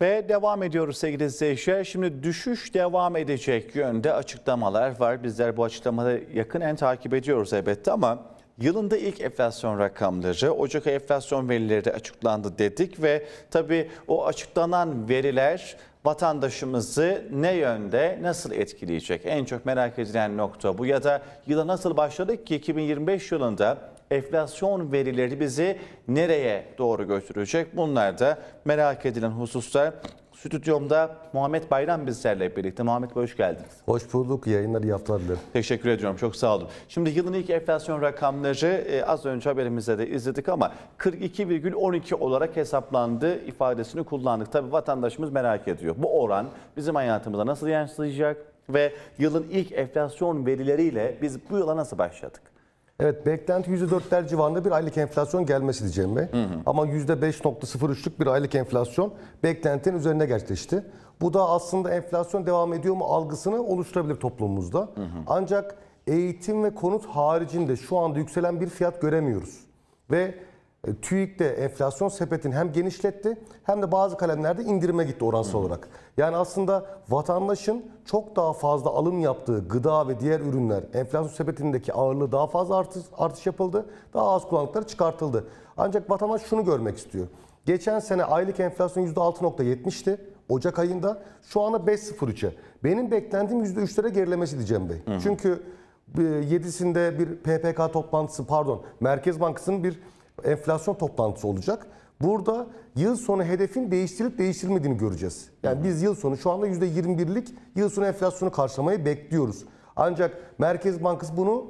Ve devam ediyoruz sevgili izleyiciler. Şimdi düşüş devam edecek yönde açıklamalar var. Bizler bu açıklamaları yakinen takip ediyoruz elbette ama yılında ilk enflasyon rakamları, Ocak ayı enflasyon verileri açıklandı dedik ve tabii o açıklanan veriler vatandaşımızı ne yönde nasıl etkileyecek? En çok merak edilen nokta bu ya da yıla nasıl başladık ki 2025 yılında enflasyon verileri bizi nereye doğru götürecek? Bunlar da merak edilen hususlar. Stüdyomda Muhammed Bayram bizlerle birlikte. Muhammed Bey hoş geldiniz. Hoş bulduk. Yayınlar, iyi haftalar dilerim. Teşekkür ediyorum. Çok sağ olun. Şimdi yılın ilk enflasyon rakamları e, az önce haberimizde de izledik ama 42,12 olarak hesaplandı ifadesini kullandık. Tabii vatandaşımız merak ediyor. Bu oran bizim hayatımıza nasıl yansıyacak ve yılın ilk enflasyon verileriyle biz bu yıla nasıl başladık? Evet, beklenti %4'ler civarında bir aylık enflasyon gelmesi diyeceğim Bey. Ama %5.03'lük bir aylık enflasyon beklentinin üzerinde gerçekleşti. Bu da aslında enflasyon devam ediyor mu algısını oluşturabilir toplumumuzda. Ancak eğitim ve konut haricinde şu anda yükselen bir fiyat göremiyoruz. Ve TÜİK de enflasyon sepetini hem genişletti hem de bazı kalemlerde indirime gitti oransal olarak. Yani aslında vatandaşın çok daha fazla alım yaptığı gıda ve diğer ürünler enflasyon sepetindeki ağırlığı daha fazla artış, artış yapıldı. Daha az kullandıkları çıkartıldı. Ancak vatandaş şunu görmek istiyor. Geçen sene aylık enflasyon %6.70'ti. Ocak ayında şu anda 5.03'e. Benim beklentim %3'lere gerilemesi diyeceğim Bey. Çünkü 7'sinde bir PPK toplantısı pardon Merkez Bankası'nın bir enflasyon toplantısı olacak. Burada yıl sonu hedefin değiştirilip değiştirilmediğini göreceğiz. Yani biz yıl sonu şu anda %21'lik yıl sonu enflasyonu karşılamayı bekliyoruz. Ancak Merkez Bankası bunu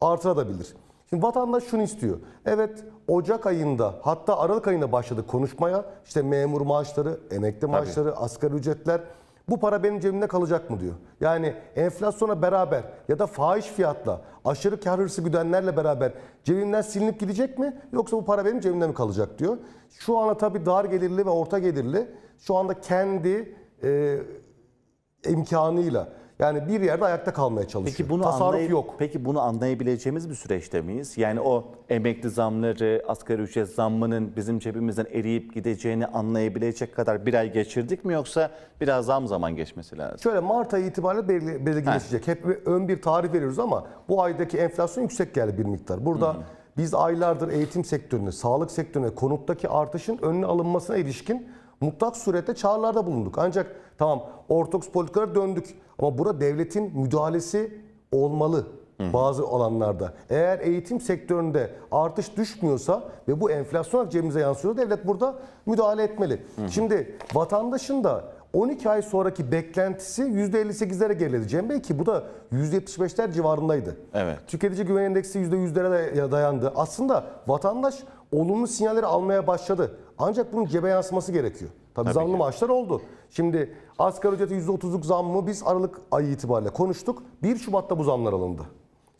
artırabilir. Şimdi vatandaş şunu istiyor. Evet Ocak ayında hatta Aralık ayında başladık konuşmaya. İşte memur maaşları, emekli maaşları, asgari ücretler. Bu para benim cebimde kalacak mı diyor. Yani enflasyona beraber ya da fahiş fiyatla aşırı kar hırsı güdenlerle beraber cebimden silinip gidecek mi? Yoksa bu para benim cebimde mi kalacak diyor. Şu anda tabii dar gelirli ve orta gelirli şu anda kendi e, imkanıyla yani bir yerde ayakta kalmaya çalışıyor. Peki bunu Tasarruf anlay- yok. Peki bunu anlayabileceğimiz bir süreçte miyiz? Yani o emekli zamları, asgari ücret zammının bizim cebimizden eriyip gideceğini anlayabilecek kadar bir ay geçirdik mi yoksa biraz zam zaman geçmesi lazım? Şöyle Mart ayı itibariyle belirli- belirginleşecek. Hep ön bir tarih veriyoruz ama bu aydaki enflasyon yüksek geldi bir miktar. Burada biz aylardır eğitim sektörüne, sağlık sektörüne, konuttaki artışın önüne alınmasına ilişkin mutlak surette çağrılarda bulunduk. Ancak tamam ortodoks politikalara döndük ama burada devletin müdahalesi olmalı bazı alanlarda. Eğer eğitim sektöründe artış düşmüyorsa ve bu enflasyon olarak cebimize yansıyorsa devlet burada müdahale etmeli. Şimdi vatandaşın da 12 ay sonraki beklentisi %58'lere geriledi Cem Bey ki bu da %75'ler civarındaydı. Evet. Tüketici güven endeksi %100'lere day- dayandı. Aslında vatandaş olumlu sinyalleri almaya başladı. Ancak bunun cebe yansıması gerekiyor. Tabii, Tabii zamlı ki. maaşlar oldu. Şimdi asgari ücrete %30'luk zammı biz Aralık ayı itibariyle konuştuk. 1 Şubat'ta bu zamlar alındı.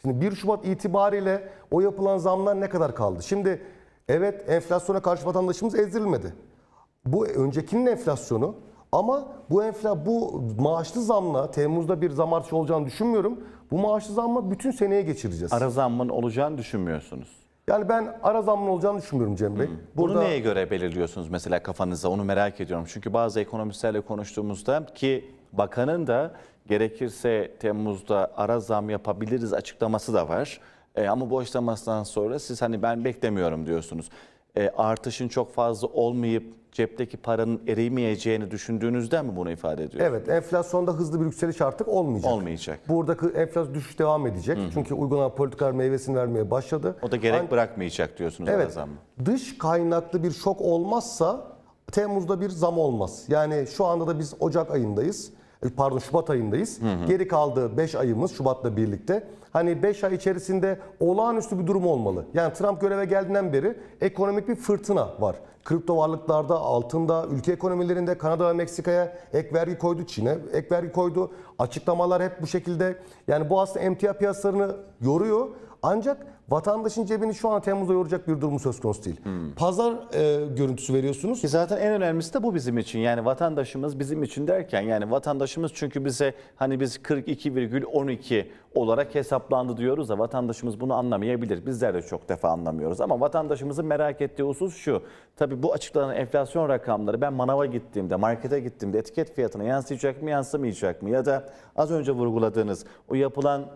Şimdi 1 Şubat itibariyle o yapılan zamlar ne kadar kaldı? Şimdi evet enflasyona karşı vatandaşımız ezdirilmedi. Bu öncekinin enflasyonu ama bu enfla bu maaşlı zamla Temmuz'da bir zam artışı olacağını düşünmüyorum. Bu maaşlı zamla bütün seneye geçireceğiz. Ara zammın olacağını düşünmüyorsunuz. Yani ben ara zamın olacağını düşünmüyorum Cem Bey. Bunu neye göre belirliyorsunuz mesela kafanızda onu merak ediyorum. Çünkü bazı ekonomistlerle konuştuğumuzda ki bakanın da gerekirse Temmuz'da ara zam yapabiliriz açıklaması da var. E, ama bu açıklamasından sonra siz hani ben beklemiyorum diyorsunuz. E, artışın çok fazla olmayıp cepteki paranın erimeyeceğini düşündüğünüzden mi bunu ifade ediyor? Evet enflasyonda hızlı bir yükseliş artık olmayacak. Olmayacak. Buradaki enflasyon düşüş devam edecek. Çünkü uygulanan politikalar meyvesini vermeye başladı. O da gerek An- bırakmayacak diyorsunuz Evet. zammı. Dış kaynaklı bir şok olmazsa Temmuz'da bir zam olmaz. Yani şu anda da biz Ocak ayındayız. E, Pardon Şubat ayındayız. Geri kaldığı 5 ayımız Şubat'la birlikte. Hani 5 ay içerisinde olağanüstü bir durum olmalı. Yani Trump göreve geldiğinden beri ekonomik bir fırtına var. Kripto varlıklarda, altında, ülke ekonomilerinde Kanada ve Meksika'ya ek vergi koydu, Çin'e ek vergi koydu. Açıklamalar hep bu şekilde. Yani bu aslında emtia piyasalarını yoruyor. Ancak vatandaşın cebini şu an Temmuz'da yoracak bir durumu söz konusu değil. Pazar e, görüntüsü veriyorsunuz. Ki zaten en önemlisi de bu bizim için. Yani vatandaşımız bizim için derken yani vatandaşımız çünkü bize hani biz 42,12 olarak hesaplandı diyoruz da vatandaşımız bunu anlamayabilir. Bizler de çok defa anlamıyoruz ama vatandaşımızın merak ettiği husus şu. Tabii bu açıklanan enflasyon rakamları ben manava gittiğimde, markete gittiğimde etiket fiyatına yansıyacak mı, yansımayacak mı? Ya da az önce vurguladığınız o yapılan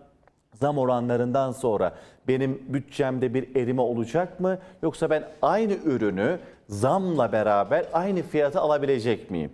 zam oranlarından sonra benim bütçemde bir erime olacak mı? Yoksa ben aynı ürünü zamla beraber aynı fiyata alabilecek miyim?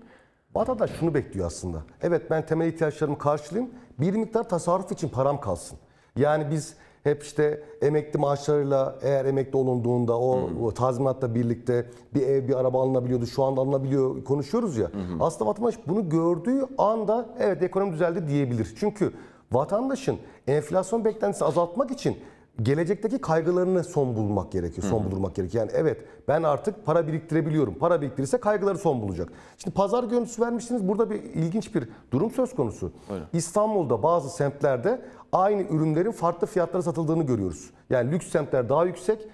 Vatandaş şunu bekliyor aslında. Evet ben temel ihtiyaçlarımı karşılayayım. Bir miktar tasarruf için param kalsın. Yani biz hep işte emekli maaşlarıyla eğer emekli olunduğunda o, o tazminatla birlikte bir ev bir araba alınabiliyordu. Şu anda alınabiliyor konuşuyoruz ya. Aslında vatandaş bunu gördüğü anda evet ekonomi düzeldi diyebilir. Çünkü vatandaşın enflasyon beklentisini azaltmak için gelecekteki kaygılarını son bulmak gerekiyor. Son buldurmak gerekiyor. Yani evet ben artık para biriktirebiliyorum. Para biriktirirse kaygıları son bulacak. Şimdi pazar görüntüsü vermiştiniz. Burada bir ilginç bir durum söz konusu. İstanbul'da bazı semtlerde aynı ürünlerin farklı fiyatlara satıldığını görüyoruz. Yani lüks semtler daha yüksek,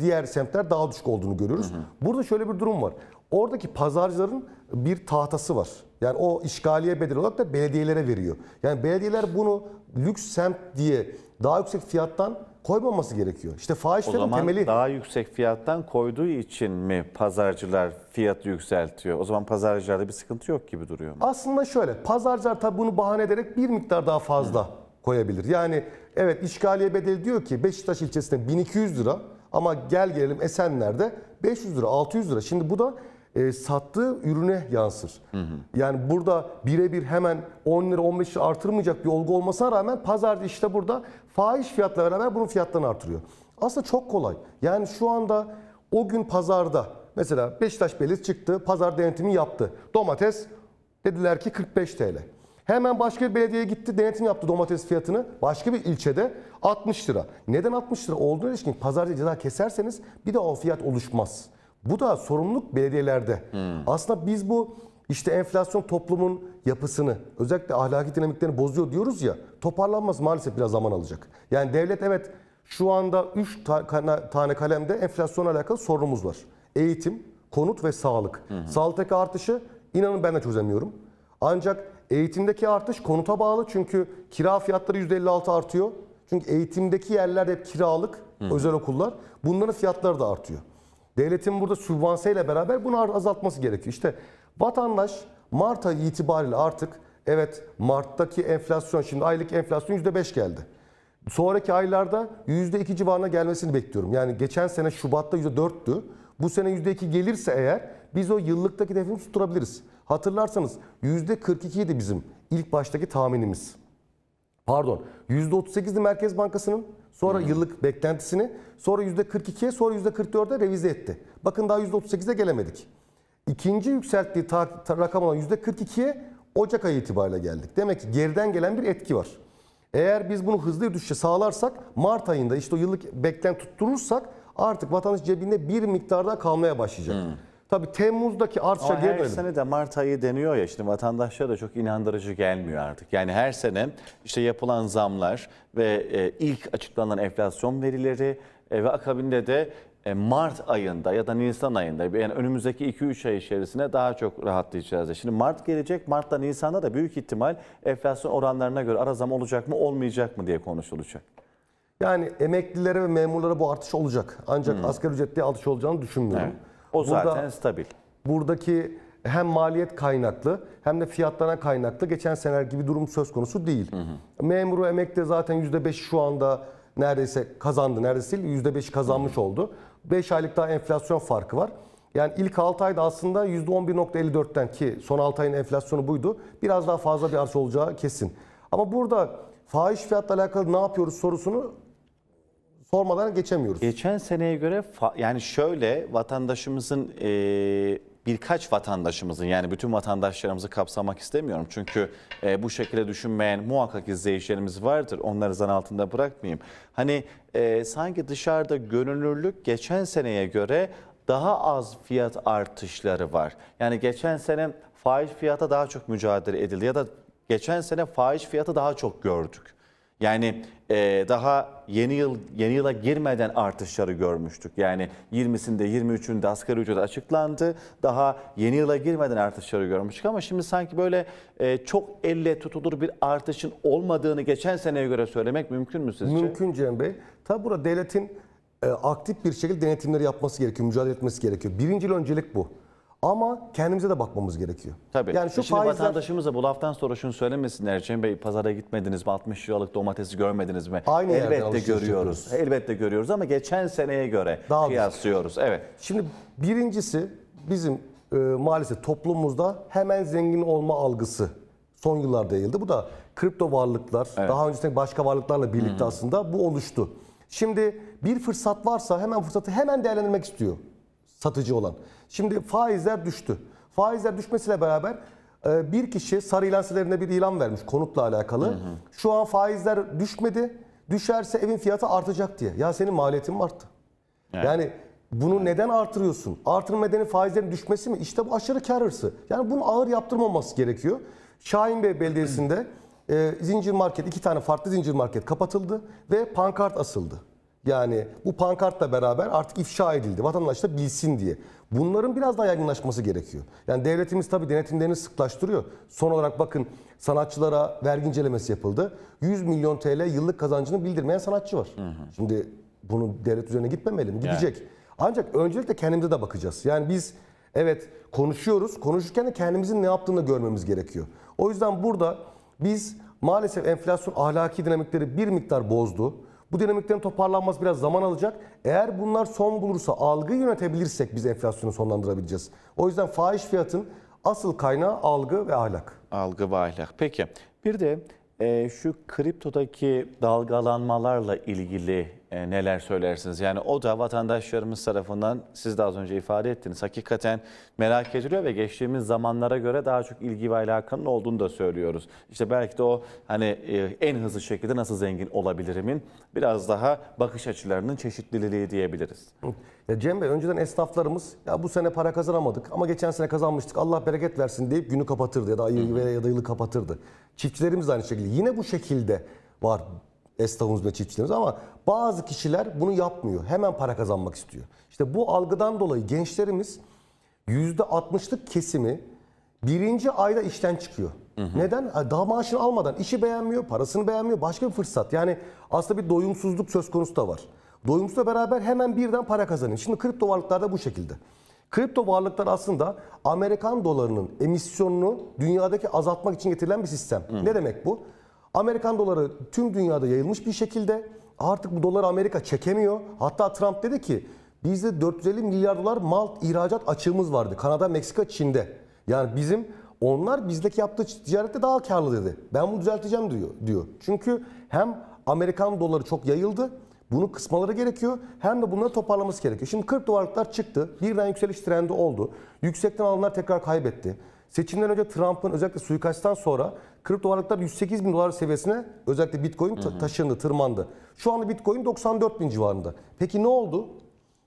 diğer semtler daha düşük olduğunu görüyoruz. Burada şöyle bir durum var. Oradaki pazarcıların bir tahtası var. Yani o işgaliye bedel olarak da belediyelere veriyor. Yani belediyeler bunu lüks semt diye daha yüksek fiyattan koymaması gerekiyor. İşte O fahişlerin zaman temeli daha yüksek fiyattan koyduğu için mi pazarcılar fiyatı yükseltiyor? O zaman pazarcılarda bir sıkıntı yok gibi duruyor. aslında şöyle. Pazarcılar tabii bunu bahane ederek bir miktar daha fazla koyabilir. Yani evet işgaliye bedeli diyor ki Beşiktaş ilçesinde 1200 lira ama gel gelelim Esenler'de 500 lira 600 lira. Şimdi bu da e, sattığı ürüne yansır. Yani burada birebir hemen 10 lira 15 lira artırmayacak bir olgu olmasına rağmen pazarcı işte burada fahiş fiyatla beraber bunun fiyatlarını artırıyor. Aslında çok kolay. Yani şu anda o gün pazarda mesela Beşiktaş Belediyesi çıktı pazar denetimi yaptı. Domates dediler ki 45 TL. Hemen başka bir belediyeye gitti denetim yaptı domates fiyatını. Başka bir ilçede 60 lira. Neden 60 lira olduğuna ilişkin pazarcı ceza keserseniz bir de o fiyat oluşmaz. Bu da sorumluluk belediyelerde. Aslında biz bu işte enflasyon toplumun yapısını özellikle ahlaki dinamiklerini bozuyor diyoruz ya toparlanması maalesef biraz zaman alacak. Yani devlet evet şu anda 3 tane kalemde enflasyonla alakalı sorunumuz var. Eğitim, konut ve sağlık. Sağlıktaki artışı inanın ben de çözemiyorum. Ancak eğitimdeki artış konuta bağlı çünkü kira fiyatları %56 artıyor. Çünkü eğitimdeki yerler hep kiralık, özel okullar. Bunların fiyatları da artıyor. Devletin burada sübvanse ile beraber bunu azaltması gerekiyor. İşte vatandaş Mart ayı itibariyle artık evet Mart'taki enflasyon şimdi aylık enflasyon %5 geldi. Sonraki aylarda %2 civarına gelmesini bekliyorum. Yani geçen sene Şubat'ta %4'tü. Bu sene %2 gelirse eğer biz o yıllıktaki hedefimizi tutturabiliriz. Hatırlarsanız %42 idi bizim ilk baştaki tahminimiz. Pardon %38'di Merkez Bankası'nın sonra yıllık beklentisini sonra %42'ye sonra %44'e revize etti. Bakın daha %38'e gelemedik. İkinci yükselttiği rakam olan %42'ye Ocak ayı itibariyle geldik. Demek ki geriden gelen bir etki var. Eğer biz bunu hızlı bir düşüşe sağlarsak Mart ayında işte o yıllık beklenti tutturursak artık vatandaş cebinde bir miktarda kalmaya başlayacak. Tabii Temmuz'daki artışa Ama geri her dönelim. sene de Mart ayı deniyor ya şimdi vatandaşlara da çok inandırıcı gelmiyor artık. Yani her sene işte yapılan zamlar ve e, ilk açıklanan enflasyon verileri e, ve akabinde de e, Mart ayında ya da Nisan ayında yani önümüzdeki 2-3 ay içerisinde daha çok rahatlayacağız. Şimdi Mart gelecek. Mart'ta Nisan'da da büyük ihtimal enflasyon oranlarına göre ara zam olacak mı olmayacak mı diye konuşulacak. Yani emeklilere ve memurlara bu artış olacak. Ancak asgari ücretli artış olacağını düşünmüyorum. O Burada- zaten stabil. buradaki hem maliyet kaynaklı hem de fiyatlarına kaynaklı geçen seneler gibi durum söz konusu değil. Memuru emekli zaten %5 şu anda neredeyse kazandı. Neredeyse değil, %5 kazanmış oldu. 5 aylık daha enflasyon farkı var. Yani ilk 6 ayda aslında %11.54'ten ki son 6 ayın enflasyonu buydu. Biraz daha fazla bir artış olacağı kesin. Ama burada fahiş fiyatla alakalı ne yapıyoruz sorusunu sormadan geçemiyoruz. Geçen seneye göre yani şöyle vatandaşımızın e, birkaç vatandaşımızın yani bütün vatandaşlarımızı kapsamak istemiyorum. Çünkü e, bu şekilde düşünmeyen muhakkak izleyicilerimiz vardır. Onları zan altında bırakmayayım. Hani e, sanki dışarıda görünürlük geçen seneye göre daha az fiyat artışları var. Yani geçen sene fahiş fiyata daha çok mücadele edildi ya da geçen sene fahiş fiyatı daha çok gördük. Yani e, daha yeni yıl yeni yıla girmeden artışları görmüştük. Yani 20'sinde 23'ünde asgari ücret açıklandı. Daha yeni yıla girmeden artışları görmüştük ama şimdi sanki böyle e, çok elle tutulur bir artışın olmadığını geçen seneye göre söylemek mümkün mü sizce? Mümkün Cem Bey. Tabi burada devletin e, aktif bir şekilde denetimleri yapması gerekiyor, mücadele etmesi gerekiyor. Birinci öncelik bu. Ama kendimize de bakmamız gerekiyor. Tabii. Yani şu E Şimdi faizler vatandaşımıza bu laftan sonra şunu söylemesinler. Cem Bey pazara gitmediniz mi? 60 liralık domatesi görmediniz mi? Aynı Elbette görüyoruz. yapıyoruz. Elbette görüyoruz ama geçen seneye göre Daha düşük. kıyaslıyoruz. Evet. Şimdi birincisi bizim e, maalesef toplumumuzda hemen zengin olma algısı son yıllarda yayıldı. Bu da kripto varlıklar, daha öncesinde başka varlıklarla birlikte aslında bu oluştu. Şimdi bir fırsat varsa hemen fırsatı hemen değerlendirmek istiyor satıcı olan. Şimdi faizler düştü. Faizler düşmesiyle beraber e, bir kişi sarı ilan sitelerinde bir ilan vermiş konutla alakalı. Şu an faizler düşmedi. Düşerse evin fiyatı artacak diye. Ya senin maliyetin mi arttı? Yani bunu neden artırıyorsun? Artırma nedeni faizlerin düşmesi mi? İşte bu aşırı kar hırsı. Yani bunu ağır yaptırmaması gerekiyor. Şahinbey Belediyesi'nde e, zincir market, iki tane farklı zincir market kapatıldı ve pankart asıldı. Yani bu pankartla beraber artık ifşa edildi. Vatandaş da bilsin diye. Bunların biraz daha yaygınlaşması gerekiyor. Yani devletimiz tabii denetimlerini sıklaştırıyor. Son olarak bakın sanatçılara vergi incelemesi yapıldı. 100 milyon TL yıllık kazancını bildirmeyen sanatçı var. Şimdi bunu devlet üzerine gitmemeli mi? Gidecek. Ancak öncelikle kendimize de bakacağız. Yani biz evet konuşuyoruz. Konuşurken de kendimizin ne yaptığını görmemiz gerekiyor. O yüzden burada biz maalesef enflasyon ahlaki dinamikleri bir miktar bozdu. Bu dinamiklerin toparlanması biraz zaman alacak. Eğer bunlar son bulursa, algı yönetebilirsek biz enflasyonu sonlandırabileceğiz. O yüzden fahiş fiyatın asıl kaynağı algı ve ahlak. Algı ve ahlak. Peki bir de e, şu kriptodaki dalgalanmalarla ilgili e, neler söylersiniz? Yani o da vatandaşlarımız tarafından siz de az önce ifade ettiniz. Hakikaten merak ediliyor ve geçtiğimiz zamanlara göre daha çok ilgi ve alakanın olduğunu da söylüyoruz. İşte belki de o hani e, en hızlı şekilde nasıl zengin olabilirimin biraz daha bakış açılarının çeşitliliği diyebiliriz. Ya Cem Bey önceden esnaflarımız ya bu sene para kazanamadık ama geçen sene kazanmıştık Allah bereket versin deyip günü kapatırdı ya da ayı ya da yılı kapatırdı. Çiftçilerimiz de aynı şekilde. Yine bu şekilde var esnafımız ve çiftçilerimiz ama bazı kişiler bunu yapmıyor. Hemen para kazanmak istiyor. İşte bu algıdan dolayı gençlerimiz %60'lık kesimi birinci ayda işten çıkıyor. Neden? Ha, Daha maaşını almadan işi beğenmiyor, parasını beğenmiyor. Başka bir fırsat. Yani aslında bir doyumsuzluk söz konusu da var. Doyumsuzla beraber hemen birden para kazanıyor. Şimdi kripto varlıklar da bu şekilde. Kripto varlıklar aslında Amerikan dolarının emisyonunu dünyadaki azaltmak için getirilen bir sistem. Ne demek bu? Amerikan doları tüm dünyada yayılmış bir şekilde artık bu doları Amerika çekemiyor. Hatta Trump dedi ki bizde 450 milyar dolar mal ihracat açığımız vardı. Kanada, Meksika, Çin'de. Yani bizim onlar bizdeki yaptığı ticarette daha karlı dedi. Ben bunu düzelteceğim diyor. diyor. Çünkü hem Amerikan doları çok yayıldı. Bunu kısmaları gerekiyor. Hem de bunları toparlaması gerekiyor. Şimdi kripto varlıklar çıktı. Birden yükseliş trendi oldu. Yüksekten alanlar tekrar kaybetti. Seçimden önce Trump'ın özellikle suikasttan sonra kripto varlıklar 108 bin dolar seviyesine özellikle Bitcoin ta- taşındı, tırmandı. Şu anda Bitcoin 94 bin civarında. Peki ne oldu?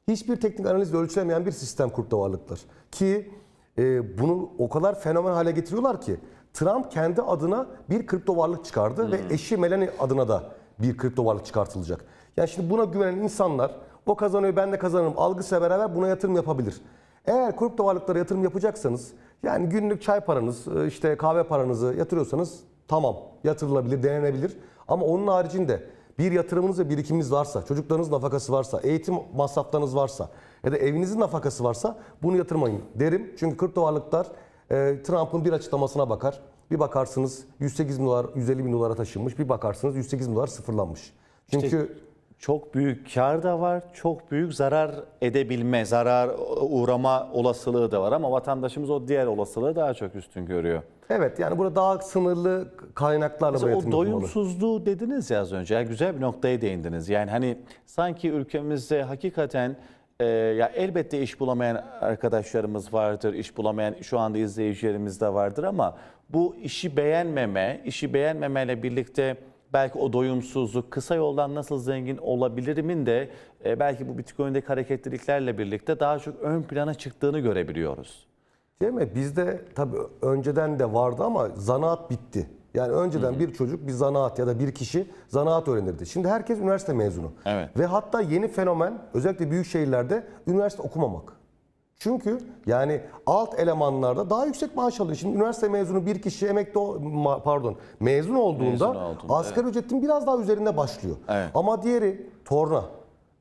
Hiçbir teknik analizle ölçülemeyen bir sistem kripto varlıklar. Ki e, bunu o kadar fenomen hale getiriyorlar ki Trump kendi adına bir kripto varlık çıkardı ve eşi Melanie adına da bir kripto varlık çıkartılacak. Yani şimdi buna güvenen insanlar o kazanıyor ben de kazanırım algısıyla beraber buna yatırım yapabilir. Eğer kripto varlıklara yatırım yapacaksanız yani günlük çay paranız e, işte kahve paranızı yatırıyorsanız tamam yatırılabilir denenebilir. Ama onun haricinde bir yatırımınız ve birikiminiz varsa, çocuklarınız nafakası varsa, eğitim masraflarınız varsa ya da evinizin nafakası varsa bunu yatırmayın derim. Çünkü kripto varlıklar e, Trump'ın bir açıklamasına bakar. Bir bakarsınız 108 bin dolar, 150 bin dolara taşınmış. Bir bakarsınız 108 bin dolar sıfırlanmış. Çünkü Çok büyük kar da var, çok büyük zarar edebilme, zarar uğrama olasılığı da var ama vatandaşımız o diğer olasılığı daha çok üstün görüyor. evet yani burada daha sınırlı kaynaklarla bu Mesela yatırım o doyumsuzluğu dediniz ya az önce. Yani güzel bir noktaya değindiniz. Yani hani sanki ülkemizde hakikaten e, ya elbette iş bulamayan arkadaşlarımız vardır, iş bulamayan şu anda izleyicilerimiz de vardır ama bu işi beğenmeme, işi beğenmemeyle birlikte belki o doyumsuzluk, kısa yoldan nasıl zengin olabilirimin de e, belki bu Bitcoin'deki hareketliliklerle birlikte daha çok ön plana çıktığını görebiliyoruz. Değil mi? Bizde tabii önceden de vardı ama zanaat bitti. Yani önceden bir çocuk bir zanaat ya da bir kişi zanaat öğrenirdi. Şimdi herkes üniversite mezunu. Evet. Ve hatta yeni fenomen özellikle büyük şehirlerde üniversite okumamak. Çünkü yani alt elemanlarda daha yüksek maaş alıyor. Şimdi üniversite mezunu bir kişi emekli pardon mezun olduğunda Mezun olduğunda, asgari ücretin biraz daha üzerinde başlıyor. Evet. Ama diğeri torna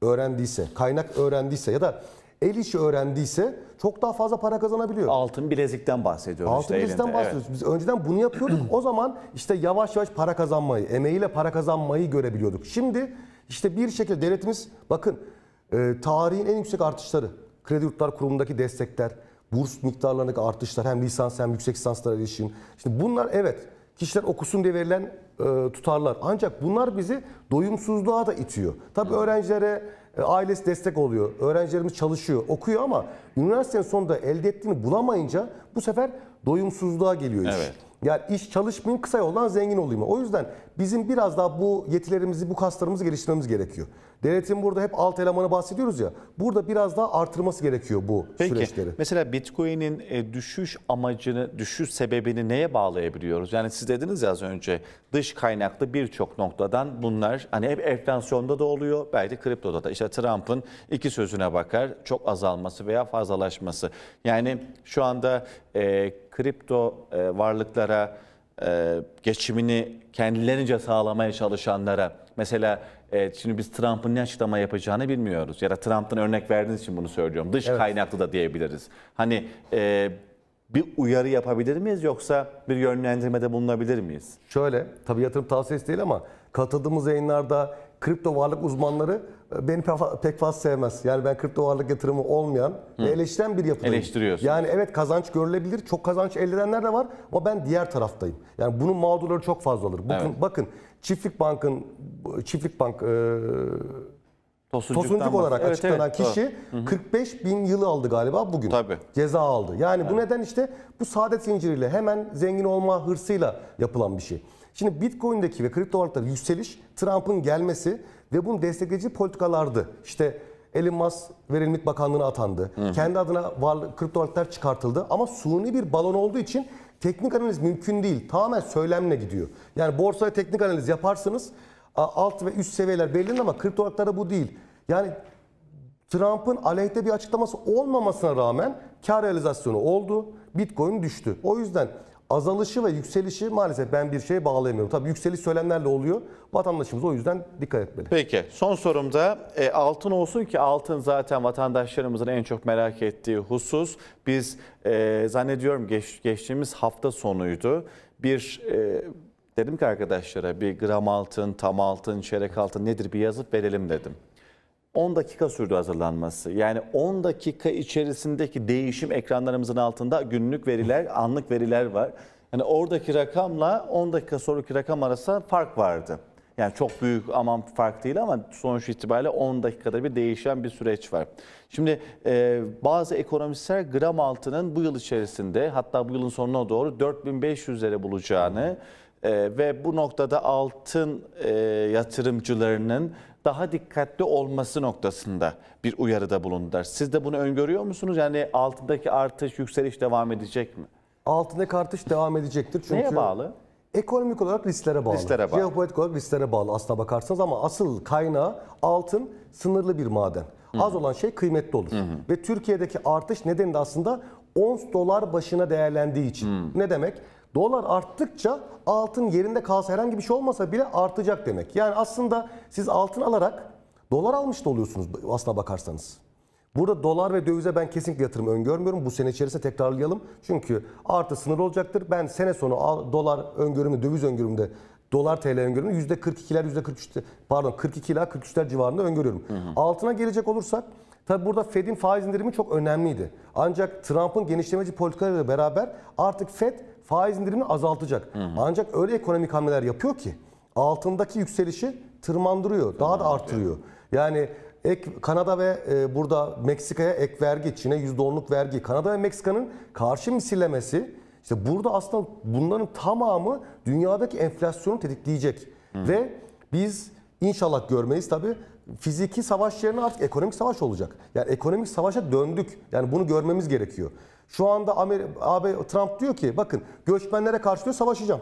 öğrendiyse, kaynak öğrendiyse ya da el işi öğrendiyse çok daha fazla para kazanabiliyor. Altın bilezikten bahsediyoruz Altın işte bilezikten elinde. bahsediyoruz. Biz önceden bunu yapıyorduk. o zaman işte yavaş yavaş para kazanmayı, emeğiyle para kazanmayı görebiliyorduk. Şimdi işte bir şekilde devletimiz bakın e, tarihin en yüksek artışları, kredi yurtlar kurumundaki destekler, burs miktarlarındaki artışlar hem lisans hem yüksek lisanslara ilişkin. Şimdi bunlar evet kişiler okusun diye verilen e, tutarlar. Ancak bunlar bizi doyumsuzluğa da itiyor. Tabii öğrencilere e, ailesi destek oluyor. Öğrencilerimiz çalışıyor, okuyor ama üniversitenin sonunda elde ettiğini bulamayınca bu sefer doyumsuzluğa geliyor iş. Evet. Yani iş çalışmayayım kısa yoldan zengin olayım. O yüzden bizim biraz daha bu yetilerimizi, bu kaslarımızı geliştirmemiz gerekiyor. Devletin burada hep alt elemanı bahsediyoruz ya. Burada biraz daha artırması gerekiyor bu Peki süreçleri. mesela Bitcoin'in e, düşüş amacını, düşüş sebebini neye bağlayabiliyoruz? Yani siz dediniz ya az önce dış kaynaklı birçok noktadan bunlar hani hep enflasyonda da oluyor belki kriptoda da. İşte Trump'ın iki sözüne bakar çok azalması veya fazlalaşması. Yani şu anda e, kripto e, varlıklara e, geçimini kendilerince sağlamaya çalışanlara mesela e, şimdi biz Trump'ın ne açıklama yapacağını bilmiyoruz. Ya da Trump'tan örnek verdiğiniz için bunu söylüyorum. Dış kaynaklı da diyebiliriz. Hani e, bir uyarı yapabilir miyiz yoksa bir yönlendirmede bulunabilir miyiz? Şöyle, tabii yatırım tavsiyesi değil ama katıldığımız yayınlarda kripto varlık uzmanları beni pek fa- pek fazla sevmez. Yani ben kripto varlık yatırımı olmayan ve eleştiren bir yapıdayım. Eleştiriyorsunuz. Yani evet kazanç görülebilir, çok kazanç elde edenler de var ama ben diğer taraftayım. Yani bunun mağdurları çok fazla olur. Bakın, Evet. bakın Çiftlik Bank'ın Çiftlik Bank e, Tosuncuktan Tosuncuk olarak Evet, açıklanan evet, doğru. kişi 45 bin yılı aldı galiba bugün. Tabii. Ceza aldı. Yani bu neden işte bu saadet zinciriyle hemen zengin olma hırsıyla yapılan bir şey. Şimdi Bitcoin'deki ve kripto varlıklarda yükseliş Trump'ın gelmesi ve bunun destekleyici politikalardı. İşte Elon Musk Verimlilik Bakanlığı'na atandı. Kendi adına varlık, kripto varlıklar çıkartıldı. Ama suni bir balon olduğu için teknik analiz mümkün değil. Tamamen söylemle gidiyor. Yani borsaya teknik analiz yaparsınız. Alt ve üst seviyeler belirlenir ama kripto varlıklarda bu değil. Yani Trump'ın aleyhte bir açıklaması olmamasına rağmen kar realizasyonu oldu. Bitcoin düştü. O yüzden azalışı ve yükselişi maalesef ben bir şeye bağlayamıyorum. Tabii yükseliş söylemlerle oluyor. Vatandaşımız o yüzden dikkat etmeli. Peki son sorumda e, altın olsun ki altın zaten vatandaşlarımızın en çok merak ettiği husus. Biz e, zannediyorum geç, geçtiğimiz hafta sonuydu. Bir e, dedim ki arkadaşlara bir gram altın, tam altın, çeyrek altın nedir bir yazıp verelim dedim. 10 dakika sürdü hazırlanması. Yani 10 dakika içerisindeki değişim ekranlarımızın altında günlük veriler, anlık veriler var. Yani oradaki rakamla 10 dakika sonraki rakam arasında fark vardı. Yani çok büyük aman fark değil ama sonuç itibariyle 10 dakikada bir değişen bir süreç var. Şimdi e, bazı ekonomistler gram altının bu yıl içerisinde hatta bu yılın sonuna doğru 4500'lere bulacağını e, ve bu noktada altın e, yatırımcılarının daha dikkatli olması noktasında bir uyarıda bulundular. Siz de bunu öngörüyor musunuz? Yani altındaki artış, yükseliş devam edecek mi? Altındaki artış devam edecektir. Çünkü Neye bağlı? Ekonomik olarak risklere bağlı. Risklere bağlı. Jeopolitik olarak risklere bağlı aslına bakarsanız ama asıl kaynağı altın sınırlı bir maden. Az olan şey kıymetli olur. Ve Türkiye'deki artış nedeni de aslında ons dolar başına değerlendiği için. Ne demek? Dolar arttıkça altın yerinde kalsa herhangi bir şey olmasa bile artacak demek. Yani aslında siz altın alarak dolar almış da oluyorsunuz aslına bakarsanız. Burada dolar ve dövize ben kesinlikle yatırım öngörmüyorum. Bu sene içerisinde tekrarlayalım. Çünkü artı sınır olacaktır. Ben sene sonu dolar öngörümü, döviz öngörümde dolar TL öngörümü %42'ler, %43 pardon 42 ila 43'ler civarında öngörüyorum. Altına gelecek olursak tabi burada Fed'in faiz indirimi çok önemliydi. Ancak Trump'ın genişlemeci politikalarıyla beraber artık Fed faiz indirimini azaltacak. Ancak öyle ekonomik hamleler yapıyor ki altındaki yükselişi tırmandırıyor, daha da artırıyor. Yani ek Kanada ve e, burada Meksika'ya ek vergi, Çin'e %10'luk vergi, Kanada ve Meksika'nın karşı misillemesi işte burada aslında bunların tamamı dünyadaki enflasyonu tetikleyecek. Ve biz inşallah görmeyiz tabii fiziki savaş yerine artık ekonomik savaş olacak. Yani ekonomik savaşa döndük. Yani bunu görmemiz gerekiyor. Şu anda Amer abi Trump diyor ki bakın göçmenlere karşı diyor savaşacağım.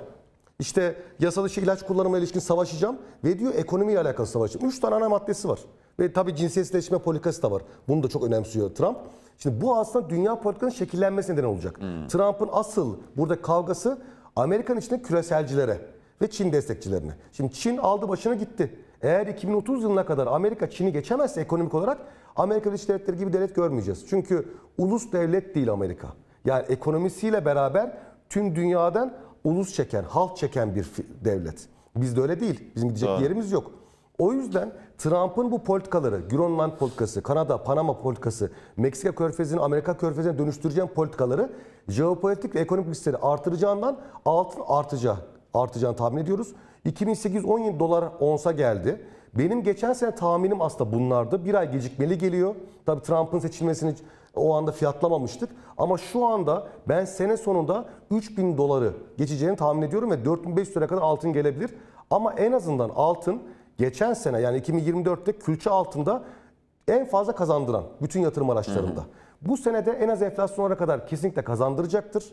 İşte yasal dışı ilaç kullanımına ilişkin savaşacağım ve diyor ekonomiyle alakalı savaşacağım. Üç tane ana maddesi var. Ve tabii cinsiyetsizleşme politikası da var. Bunu da çok önemsiyor Trump. Şimdi bu aslında dünya politikanın şekillenmesi neden olacak. Trump'ın asıl burada kavgası Amerikan içinde küreselcilere ve Çin destekçilerine. Şimdi Çin aldı başına gitti. Eğer 2030 yılına kadar Amerika Çin'i geçemezse ekonomik olarak Amerika Birleşik Devletleri gibi devlet görmeyeceğiz. Çünkü ulus devlet değil Amerika. Yani ekonomisiyle beraber tüm dünyadan ulus çeken, halk çeken bir devlet. Bizde öyle değil. Bizim gidecek bir yerimiz yok. O yüzden Trump'ın bu politikaları, Grönland politikası, Kanada, Panama politikası, Meksika körfezini Amerika körfezine dönüştüreceğim politikaları jeopolitik ve ekonomik riskleri artıracağından altın artacağı, artacağını tahmin ediyoruz. 2817 dolar onsa geldi. Benim geçen sene tahminim aslında bunlardı. Bir ay gecikmeli geliyor. Tabii Trump'ın seçilmesini o anda fiyatlamamıştık. Ama şu anda ben sene sonunda 3000 doları geçeceğini tahmin ediyorum ve 4500 lira kadar altın gelebilir. Ama en azından altın geçen sene yani 2024'te külçe altında en fazla kazandıran bütün yatırım araçlarında. Bu senede en az enflasyonlara kadar kesinlikle kazandıracaktır.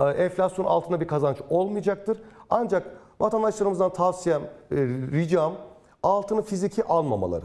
Ee, Enflasyon altında bir kazanç olmayacaktır. Ancak vatandaşlarımızdan tavsiyem, e, ricam altını fiziki almamaları.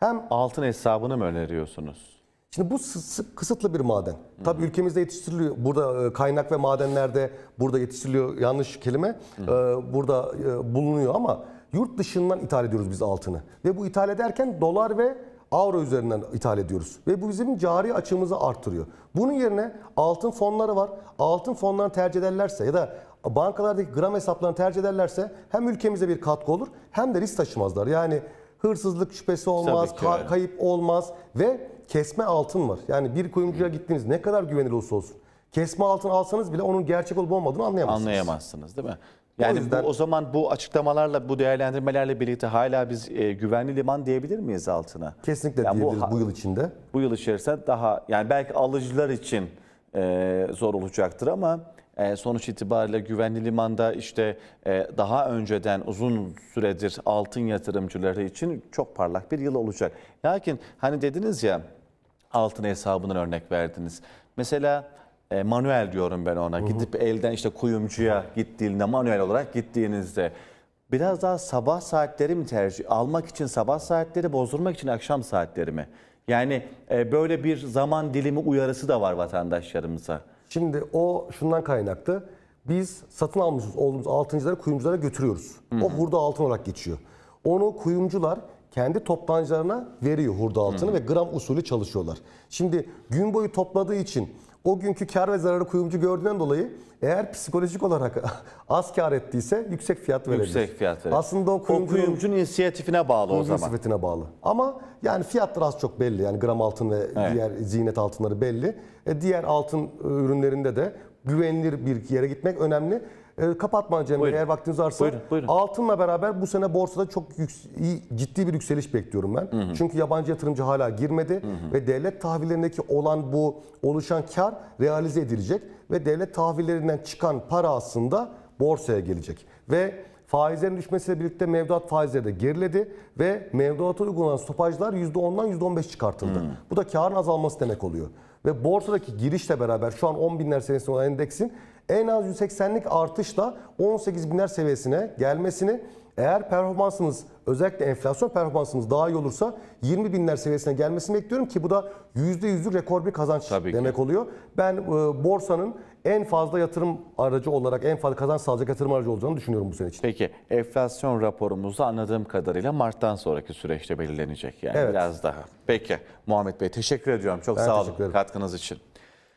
Hem Altın hesabını mı öneriyorsunuz? Şimdi bu sı- sı- kısıtlı bir maden. Tabii ülkemizde yetiştiriliyor. Burada e, kaynak ve madenlerde burada yetiştiriliyor. Yanlış kelime. E, Burada bulunuyor ama yurt dışından ithal ediyoruz biz altını. Ve bu ithal ederken dolar ve avro üzerinden ithal ediyoruz. Ve bu bizim cari açığımızı artırıyor. Bunun yerine altın fonları var. Altın fonlarını tercih ederlerse ya da bankalardaki gram hesaplarını tercih ederlerse hem ülkemize bir katkı olur hem de risk taşımazlar. Yani hırsızlık şüphesi olmaz, ka- kayıp olmaz ve kesme altın var. Yani bir kuyumcuya gittiniz ne kadar güvenilir olursa olsun. Kesme altın alsanız bile onun gerçek olup olmadığını anlayamazsınız. Anlayamazsınız değil mi? Yani yüzden- bu, o zaman bu açıklamalarla, bu değerlendirmelerle birlikte hala biz e, güvenli liman diyebilir miyiz altına? Kesinlikle Yani diyebiliriz ha- bu, yıl içinde. bu yıl içerisinde daha yani belki alıcılar için e, zor olacaktır ama e, sonuç itibariyle güvenli limanda işte e, daha önceden uzun süredir altın yatırımcıları için çok parlak bir yıl olacak. Lakin hani dediniz ya altın hesabından örnek verdiniz. Mesela e, manuel diyorum ben ona. Gidip elden işte kuyumcuya gittiğinde manuel olarak gittiğinizde biraz daha sabah saatleri mi tercih almak için sabah saatleri bozdurmak için akşam saatleri mi? Yani e, böyle bir zaman dilimi uyarısı da var vatandaşlarımıza. Şimdi o şundan kaynaklı. Biz satın almış olduğumuz altıncıları kuyumculara götürüyoruz. O hurda altın olarak geçiyor. Onu kuyumcular kendi toptancılarına veriyor hurda altını ve gram usulü çalışıyorlar. Şimdi gün boyu topladığı için o günkü kar ve zararı kuyumcu gördüğünden dolayı eğer psikolojik olarak az kar ettiyse yüksek fiyat verebilir. Yüksek fiyat verir. Aslında o O kuyumcunun kuyumcunun inisiyatifine bağlı o Kuyumcunun zaman. sepetine bağlı. Ama yani fiyatlar az çok belli. Yani gram altın ve diğer ziynet altınları belli. E, diğer altın e, ürünlerinde de güvenilir bir yere gitmek önemli. E, kapatma Cem Bey, eğer vaktiniz varsa. Buyurun, buyurun. Altınla beraber bu sene borsada çok yüks- iyi, ciddi bir yükseliş bekliyorum ben. Çünkü yabancı yatırımcı hala girmedi ve devlet tahvillerindeki olan bu oluşan kar realize edilecek ve devlet tahvillerinden çıkan para aslında borsaya gelecek. Ve Faizlerin düşmesiyle birlikte mevduat faizleri de geriledi ve mevduata uygulanan stopajlar %10'dan %15 çıkartıldı. Bu da karın azalması demek oluyor. Ve borsadaki girişle beraber şu an 10 binler seviyesinde olan endeksin en az 180'lik artışla 18 binler seviyesine gelmesini eğer performansımız özellikle enflasyon performansımız daha iyi olursa 20 binler seviyesine gelmesini bekliyorum ki bu da %100'lük rekor bir kazanç Tabii ki. demek oluyor. Ben e, borsanın en fazla yatırım aracı olarak en fazla kazanç sağlayacak yatırım aracı olacağını düşünüyorum bu sene için. Peki enflasyon raporumuzda anladığım kadarıyla Mart'tan sonraki süreçte belirlenecek yani Evet. biraz daha. Peki Muhammed Bey teşekkür ediyorum. Çok Ben sağ olun teşekkür ederim. katkınız için.